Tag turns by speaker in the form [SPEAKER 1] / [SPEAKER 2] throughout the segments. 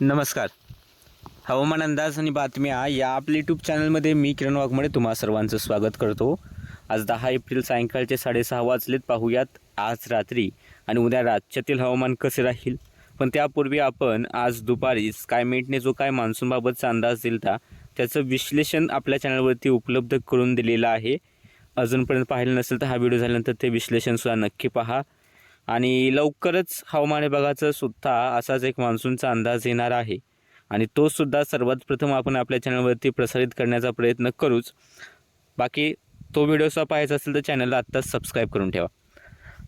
[SPEAKER 1] नमस्कार. हवामान अंदाज आणि बातम्या या आपल्या यूट्यूब चॅनलमध्ये मी किरण वाघमोडे तुम्हा सर्वांचं स्वागत करतो. आज दहा एप्रिल सायंकाळचे साडेसहा वाजलेत. पाहूयात आज रात्री आणि उद्या राज्यातील हवामान कसे राहील? पण त्यापूर्वी आपण आज दुपारी स्कायमेटने जो काय मान्सूनबाबतचा अंदाज दिला त्याचं विश्लेषण आपल्या चॅनलवरती उपलब्ध करून दिलेलं आहे. अजूनपर्यंत पाहिलं नसेल तर हा व्हिडिओ झाल्यानंतर ते विश्लेषणसुद्धा नक्की पहा. आणि लवकरच हवामान विभागाचं सुद्धा असाच एक मान्सूनचा अंदाज येणार आहे. आणि तो सुद्धा सर्वात प्रथम आपण आपल्या चॅनलवरती प्रसारित करण्याचा प्रयत्न करूच. बाकी तो व्हिडिओ सुद्धा पाहायचा असेल तर चॅनलला आत्ताच सबस्क्राईब करून ठेवा.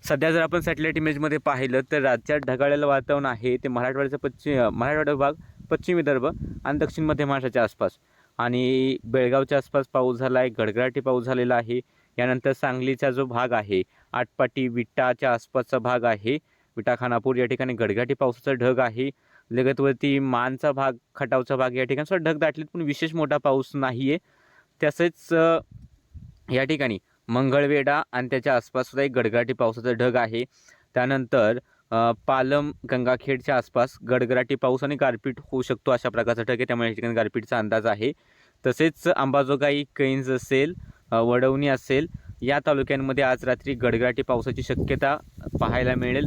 [SPEAKER 1] सध्या जर आपण सॅटेलाईट इमेजमध्ये पाहिलं तर राज्यात ढगाळलेलं वातावरण आहे. ते मराठवाड्याचा पश्चिम मराठवाडा भाग पश्चिम विदर्भ आणि दक्षिण मध्य महाराष्ट्राच्या आसपास. आणि बेळगावच्या आसपास पाऊस झाला आहे गडगडाटी पाऊस झालेला आहे. यानंतर सांगलीचा जो भाग आहे आटपाटी विटाच्या आसपासचा भाग आहे. विटा खानापूर या ठिकाणी गडगाटी पावसाचा ढग आहे. लगतवरती मानचा भाग खटावचा भाग या ठिकाणी सुद्धा ढग दाटलेत पण विशेष मोठा पाऊस नाही आहे तसेच या ठिकाणी मंगळवेढा आणि त्याच्या आसपाससुद्धा एक गडगडाटी पावसाचा ढग आहे. त्यानंतर पालम गंगाखेडच्या आसपास गडगडाटी पाऊस आणि गारपीट होऊ शकतो अशा प्रकारचा ढग आहे. त्यामुळे या ठिकाणी गारपीटचा अंदाज आहे. तसेच अंबाजोगाई कैंज असेल वडवणी असेल या तालुक्यांमध्ये आज रात्री गडगडाटी पावसाची शक्यता पाहायला मिळेल.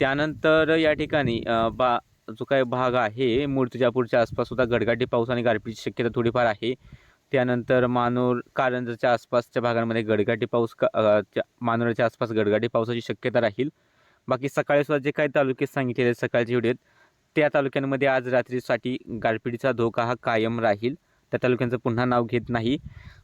[SPEAKER 1] त्यानंतर या ठिकाणी बा जो काही भाग आहे मूर्तिजापूरच्या आसपास सुद्धा गडगाटी पाऊस आणि गारपीटची शक्यता थोडीफार आहे. त्यानंतर मानोर कारंजाच्या आसपासच्या भागांमध्ये गडगाटी पाऊस क- मानोरच्या आसपास गडगाटी पावसाची शक्यता राहील. बाकी सकाळी सुद्धा जे काही तालुके सांगितलेले सकाळचे सकाळच्या त्या तालुक्यांमध्ये आज रात्रीसाठी गारपीटचा धोका हा कायम राहील. त्या तालुक्यांचं पुन्हा नाव घेत नाही.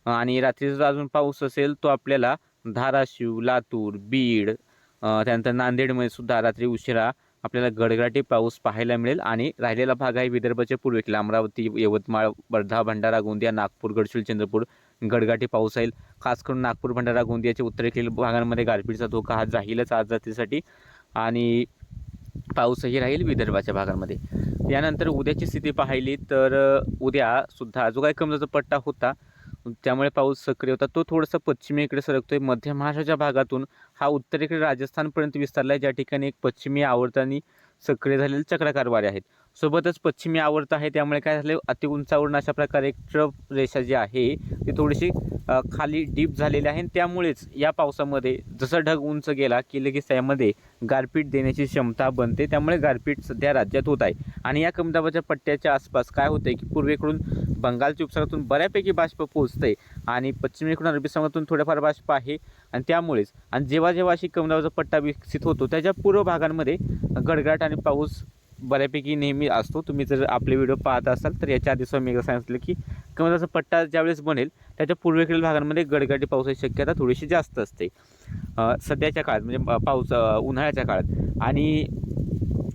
[SPEAKER 1] आणि रात्रीचा अजून पाऊस असेल तो आपल्याला धाराशिव लातूर बीड त्यानंतर नांदेडमध्ये सुद्धा रात्री उशिरा आपल्याला गडगडाटी पाऊस पाहायला मिळेल. आणि राहिलेला भाग आहे विदर्भाच्या पूर्वेकडे अमरावती यवतमाळ वर्धा भंडारा गोंदिया नागपूर गडचिरोली चंद्रपूर गडगाटी पाऊस येईल. खास करून नागपूर भंडारा गोंदियाच्या उत्तरेकडील भागांमध्ये गारपीटचा धोका हा राहीलच आज रात्रीसाठी आणि पाऊसही राहील विदर्भाच्या भागांमध्ये. यानंतर उद्याची स्थिती पाहिली तर उद्यासुद्धा उद्या सुद्धा जो काही कमजाचा पट्टा होता त्यामुळे पाऊस सक्रिय होता. तो थोडासा पश्चिमेकडे सरकतोय. मध्य महाराष्ट्राच्या भागातून हा उत्तरेकडे राजस्थानपर्यंत विस्तारला आहे. ज्या ठिकाणी एक पश्चिमी आवर्तांनी सक्रिय झालेले चक्राकार वारे आहेत. सोबतच पश्चिमी आवर्त आहे. त्यामुळे काय झालं अति उंचावरून अशा प्रकारे एक ट्रफ रेषा जी आहे ती थोडीशी खाली डीप झालेली आहे. आणि त्यामुळेच या पावसामध्ये जसं ढग उंच गेला की लगेच त्यामध्ये गारपीट देण्याची क्षमता बनते. त्यामुळे गारपीट सध्या राज्यात होत आहे. आणि या कमदाबाच्या पट्ट्याच्या आसपास काय होतंय की पूर्वेकडून बंगालच्या उपसागरातून बऱ्यापैकी बाष्प पोहोचते आणि पश्चिमेकडून अरबी समुद्रातून थोडेफार बाष्प आहे. आणि त्यामुळेच आणि जेव्हा जेव्हा अशी कमदाबाचा पट्टा विकसित होतो त्याच्या पूर्व भागांमध्ये गडगडाट आणि पाऊस बऱ्यापैकी नेहमी असतो. तुम्ही जर आपले व्हिडिओ पाहत असाल तर याच्या आधी मी एकदा सांगितलं की कमदाचा पट्टा ज्यावेळेस बनेल त्याच्या पूर्वेकडील भागांमध्ये गडगडी पावसाची शक्यता थोडीशी जास्त असते. सध्याच्या काळात म्हणजे पाऊस उन्हाळ्याच्या काळात. आणि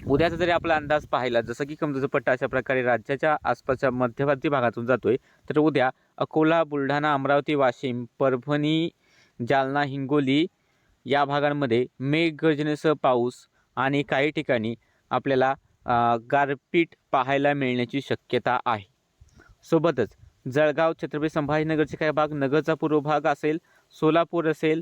[SPEAKER 1] उद्याचा जरी आपला अंदाज पाहिला जसं की कमजोरचा पट्टा अशा प्रकारे राज्याच्या आसपासच्या मध्यवर्ती भागातून जातो आहे तर उद्या अकोला बुलढाणा अमरावती वाशिम परभणी जालना हिंगोली या भागांमध्ये मेघगर्जनेसह पाऊस आणि काही ठिकाणी आपल्याला गारपीट पाहायला मिळण्याची शक्यता आहे. सोबतच जळगाव छत्रपती संभाजीनगरचे काही भाग नगरचा पूर्व भाग असेल सोलापूर असेल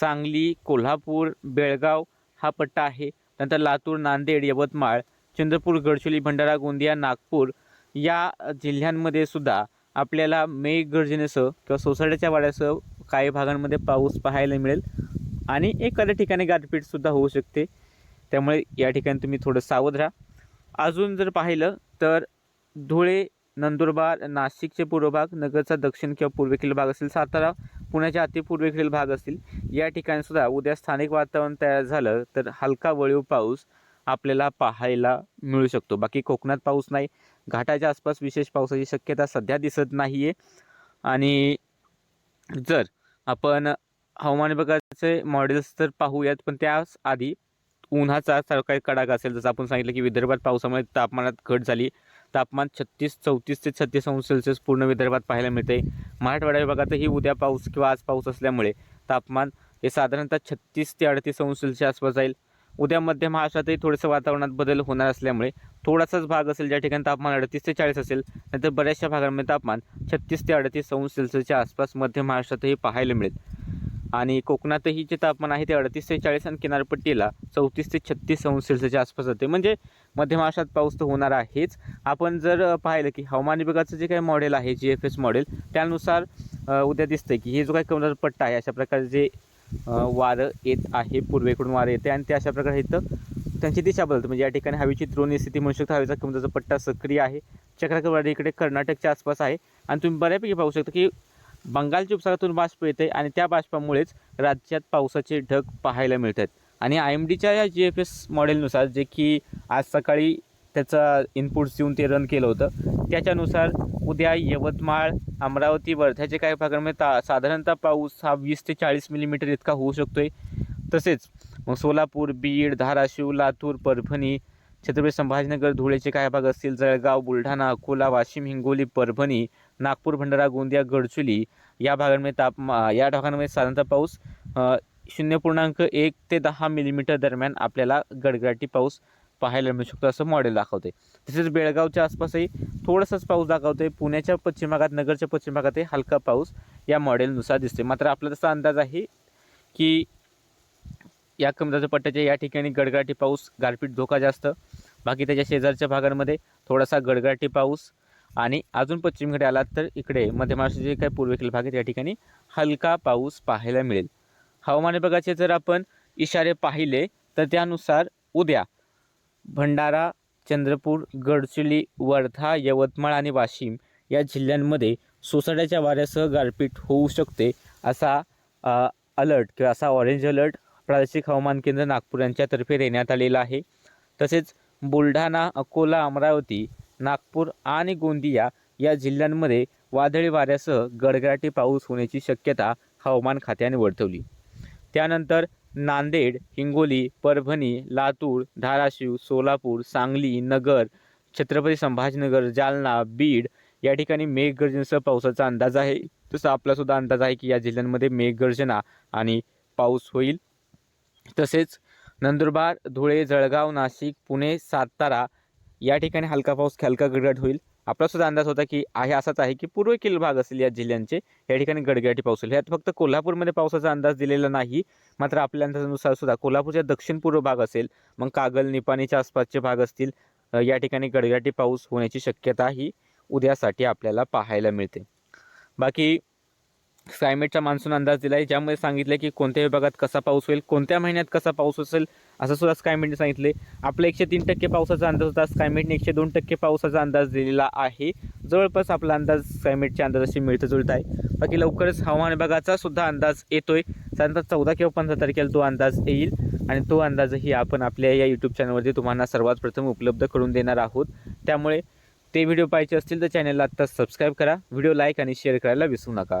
[SPEAKER 1] सांगली कोल्हापूर बेळगाव हा पट्टा आहे. नंतर लातूर नांदेड यवतमाळ चंद्रपूर गडचिरोली भंडारा गोंदिया नागपूर या जिल्ह्यांमध्ये सुद्धा आपल्याला मेघगर्जनेसह किंवा सोसाट्याच्या वाड्यासह काही भागांमध्ये पाऊस पाहायला मिळेल आणि एखाद्या ठिकाणी गारपीटसुद्धा होऊ शकते. त्यामुळे या ठिकाणी तुम्ही थोडं सावध राहा. अजून जर पाहिलं तर धुळे नंदुरबार नाशिकचे पूर्व भाग नगरचा दक्षिण किंवा पूर्वेकडील भाग असेल सातारा पुण्याच्या अतिपूर्वेकडील भाग असतील या ठिकाणी सुद्धा उद्या स्थानिक वातावरण तयार झालं तर हलका वळीव पाऊस आपल्याला पाहायला मिळू शकतो. बाकी कोकणात पाऊस नाही घाटाच्या आसपास विशेष पावसाची शक्यता सध्या दिसत नाही आहे आणि जर आपण हवामान विभागाचे मॉडेल्स तर पाहूयात पण त्याच आधी उन्हाचा काही कडाका असेल जसं आपण सांगितलं की विदर्भात पावसामुळे तापमानात घट झाली. तापमान छत्तीस चौतीस ते छत्तीस अंश सेल्सिअस पूर्ण विदर्भात पाहायला मिळते मराठवाडा विभागातही उद्या पाऊस किंवा आज पाऊस असल्यामुळे तापमान हे साधारणतः छत्तीस ते अडतीस अंश सेल्सिअसच्या आसपास जाईल. उद्या मध्य महाराष्ट्रातही थोडंसं वातावरणात बदल होणार असल्यामुळे थोडासाच भाग असेल ज्या ठिकाणी तापमान अडतीस ते चाळीस असेल नंतर बऱ्याचशा भागांमध्ये तापमान छत्तीस ते अडतीस अंश सेल्सिअसच्या आसपास मध्य महाराष्ट्रातही पाहायला मिळेल. आणि कोकणातही जे तापमान आहे ते अडतीस ते चाळीस आणि किनारपट्टीला चौतीस ते छत्तीस अंश सेल्सिअसच्या आसपास जाते. म्हणजे मध्य महाराष्ट्रात पाऊस तर होणार आहेच. आपण जर पाहिलं की हवामान विभागाचं जे काही मॉडेल आहे जी एफ एस मॉडेल त्यानुसार उद्या दिसतंय की हे जो काही कमलाचा पट्टा आहे अशा प्रकारे जे वारं येत आहे पूर्वेकडून वारं येते आणि ते अशा प्रकारे इथं त्यांची दिशा बदलते. म्हणजे या ठिकाणी हवेची द्रोणी स्थिती म्हणू शकता. हवेचा कमजाचा पट्टा सक्रिय आहे. चक्राकरवाडी इकडे कर्नाटकच्या आसपास आहे. आणि तुम्ही बऱ्यापैकी पाहू शकता की बंगालच्या उपसागरातून बाष्प येते आणि त्या बाष्पामुळेच राज्यात पावसाचे ढग पाहायला मिळतात. आणि आय एम डीच्या या जी एफ एस मॉडेलनुसार जे की आज सकाळी त्याचा इनपुट्स देऊन ते रन केलं होतं त्याच्यानुसार उद्या यवतमाळ अमरावती वर्ध्याचे काही भागांमध्ये ता साधारणतः पाऊस हा वीस ते चाळीस मिलीमीटर इतका होऊ शकतो आहे तसेच मग सोलापूर बीड धाराशिव लातूर परभणी छत्रपती संभाजीनगर धुळेचे काही भाग असतील जळगाव बुलढाणा अकोला वाशिम हिंगोली परभणी नागपूर भंडारा गोंदिया गडचुली या भागांमध्ये तापमा या भागांमध्ये साधारणतः पाऊस शून्य पूर्णांक एक ते दहा मिलीमीटर दरम्यान आपल्याला गडगडाटी पाऊस पाहायला मिळू शकतो असं मॉडेल दाखवते तसेच बेळगावच्या आसपासही थोडंसंच पाऊस दाखवते पुण्याच्या पश्चिम भागात नगरच्या पश्चिम भागातही हलका पाऊस या मॉडेलनुसार दिसते मात्र आपला तसा अंदाज आहे की या कमजाच्या पट्ट्याच्या या ठिकाणी गडगडाटी पाऊस गारपीट धोका जास्त. बाकी त्याच्या शेजारच्या भागांमध्ये थोडासा गडगडाटी पाऊस आणि अजून पश्चिमेकडे आलात तर इकडे मध्य महाराष्ट्राचे जे काही पूर्वेकडील भाग आहेत या ठिकाणी हलका पाऊस पाहायला मिळेल. हवामान विभागाचे जर आपण इशारे पाहिले तर त्यानुसार उद्या भंडारा चंद्रपूर गडचिरोली वर्धा यवतमाळ आणि वाशिम या जिल्ह्यांमध्ये सोसाट्याच्या वाऱ्यासह गारपीट होऊ शकते असा अलर्ट किंवा असा ऑरेंज अलर्ट प्रादेशिक हवामान केंद्र नागपूर यांच्यातर्फे देण्यात आलेला आहे. तसेच बुलढाणा अकोला अमरावती नागपूर आणि गोंदिया या जिल्ह्यांमध्ये वादळी वाऱ्यासह गडगडाटी पाऊस होण्याची शक्यता हवामान खात्याने वर्तवली. त्यानंतर नांदेड हिंगोली परभणी लातूर धाराशिव सोलापूर सांगली नगर छत्रपती संभाजीनगर जालना बीड या ठिकाणी मेघगर्जनेसह पावसाचा अंदाज आहे. तसा आपलासुद्धा अंदाज आहे की या जिल्ह्यांमध्ये मेघगर्जना आणि पाऊस होईल. तसेच नंदुरबार धुळे जळगाव नाशिक पुणे सातारा या ठिकाणी हलका पाऊस हलका गडगड होईल. आपलासुद्धा अंदाज होता की आहे असाच आहे की पूर्वेकडील भाग असतील या जिल्ह्यांचे या ठिकाणी गडगडाटी पाऊस होईल. ह्यात फक्त कोल्हापूरमध्ये पावसाचा अंदाज दिलेला नाही मात्र आपल्या अंदाजानुसार सुद्धा कोल्हापूरच्या दक्षिण पूर्व भाग असेल मग कागल निपाणीच्या आसपासचे भाग असतील या ठिकाणी गडगडाटी पाऊस होण्याची शक्यता ही उद्यासाठी आपल्याला पाहायला मिळते. बाकी क्लायमेटचा मान्सून अंदाज दिला आहे ज्यामध्ये सांगितलं की कोणत्या विभागात कसा पाऊस होईल कोणत्या महिन्यात कसा पाऊस असेल असं सुद्धा स्कायमेटने सांगितले आपला एकशे तीन टक्के पावसाचा अंदाज होता स्कायमेटने एकशे दोन टक्के पावसाचा अंदाज दिलेला आहे. जवळपास आपला अंदाज स्कायमेटच्या अंदाजाशी मिळतं जुळत आहे. बाकी लवकरच हवामान विभागाचा सुद्धा अंदाज येतोय. साधारणतः चौदा किंवा पंधरा तारखेला तो अंदाज येईल आणि तो अंदाजही आपण आपल्या या यूट्यूब चॅनलवरती तुम्हाला सर्वात प्रथम उपलब्ध करून देणार आहोत. त्यामुळे ते व्हिडिओ पाहिजे असतील तर चॅनलला आत्ता सबस्क्राईब करा. व्हिडिओ लाईक आणि शेअर करायला विसरू नका.